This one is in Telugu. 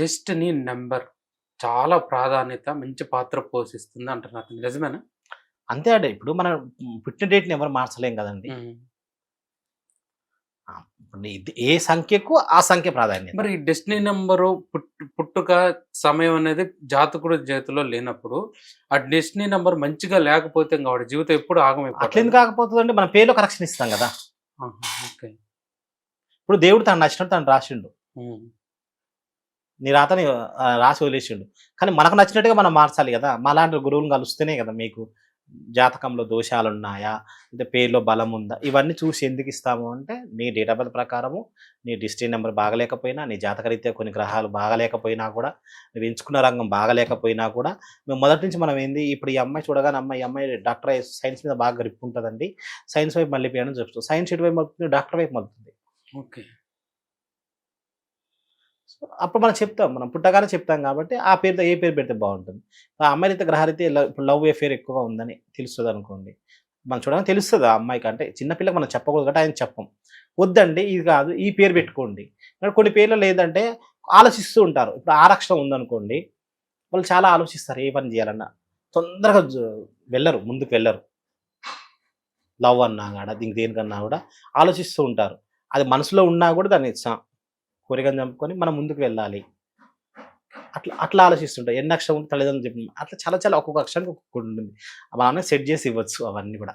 డెస్టినీ నెంబర్ చాలా ప్రాధాన్యత మంచి పాత్ర పోషిస్తుంది అంటున్నారు. నిజమేనా? అంతే అండి. ఇప్పుడు మనం పుట్టిన డేట్ని ఎవరు మార్చలేం కదండి. ఏ సంఖ్యకు ఆ సంఖ్య ప్రాధాన్యత. మరి డెస్టినీ నెంబరు పుట్టు పుట్టుక సమయం అనేది జాతకుడు చేతిలో లేనప్పుడు ఆ డెస్టినీ నెంబర్ మంచిగా లేకపోతే ఇంకా వాడి జీవితం ఎప్పుడు అట్లా ఎందుకు ఆగమైపోతుంది కాకపోతుందండి మన పేరులో కరెక్షన్ ఇస్తాం కదా. ఓకే. ఇప్పుడు దేవుడు తను నచ్చినట్టు తను రాసిండు. నీ రాతని రాసి వదిలేసిండు. కానీ మనకు నచ్చినట్టుగా మనం మార్చాలి కదా. మాలాంటి గురువులు కలుస్తేనే కదా మీకు జాతకంలో దోషాలు ఉన్నాయా అంటే పేరులో బలం ఉందా? ఇవన్నీ చూసి ఎందుకు ఇస్తాము అంటే నీ డేట్ ఆఫ్ బర్త్ ప్రకారము నీ డిస్ట్రిక్ట్ నెంబర్ బాగలేకపోయినా నీ జాతకరీత్యా కొన్ని గ్రహాలు బాగలేకపోయినా కూడా నువ్వు ఎంచుకున్న రంగం బాగలేకపోయినా కూడా మేము మొదటి నుంచి మనం ఏంది ఇప్పుడు ఈ అమ్మాయి చూడగానే అమ్మాయి ఈ అమ్మాయి డాక్టర్ సైన్స్ మీద బాగా గ్రిప్ ఉంటుందండి. సైన్స్ వైపు మళ్ళీ పోయాను చెప్తాం సైన్స్ ఎటు వైపు మలుపుతుంది డాక్టర్ వైపు మలుపుతుంది. ఓకే. సో అప్పుడు మనం చెప్తాం. మనం పుట్టగానే చెప్తాం కాబట్టి ఆ పేరుతో ఏ పేరు పెడితే బాగుంటుంది. ఆ అమ్మాయి అయితే ఇప్పుడు లవ్ ఎఫేర్ ఎక్కువగా ఉందని తెలుస్తుంది అనుకోండి. మనం చూడగానే తెలుస్తుంది ఆ అమ్మాయికి. అంటే చిన్నపిల్లకి మనం చెప్పకూడదు కాబట్టి ఆయన చెప్పం. వద్దండి ఇది కాదు ఈ పేరు పెట్టుకోండి. కొన్ని పేర్లు లేదంటే ఆలోచిస్తూ ఉంటారు. ఇప్పుడు ఆరక్షణ ఉందనుకోండి వాళ్ళు చాలా ఆలోచిస్తారు ఏ పని చేయాలన్నా. తొందరగా వెళ్ళరు ముందుకు వెళ్ళరు. లవ్ అన్నా కూడా దీనికి దేనికన్నా కూడా ఆలోచిస్తూ ఉంటారు. అది మనసులో ఉన్నా కూడా దాన్ని కోరికను చంపుకొని మనం ముందుకు వెళ్ళాలి. అట్లా అట్లా ఆలోచిస్తుంటాయి. ఎన్ని అక్షరం తల్లిదండ్రులు చెప్పిన అట్లా చాలా చాలా ఒక్కొక్క అక్షరానికి ఒక్కొక్కటి ఉంటుంది. అలానే సెట్ చేసి ఇవ్వచ్చు అవన్నీ కూడా.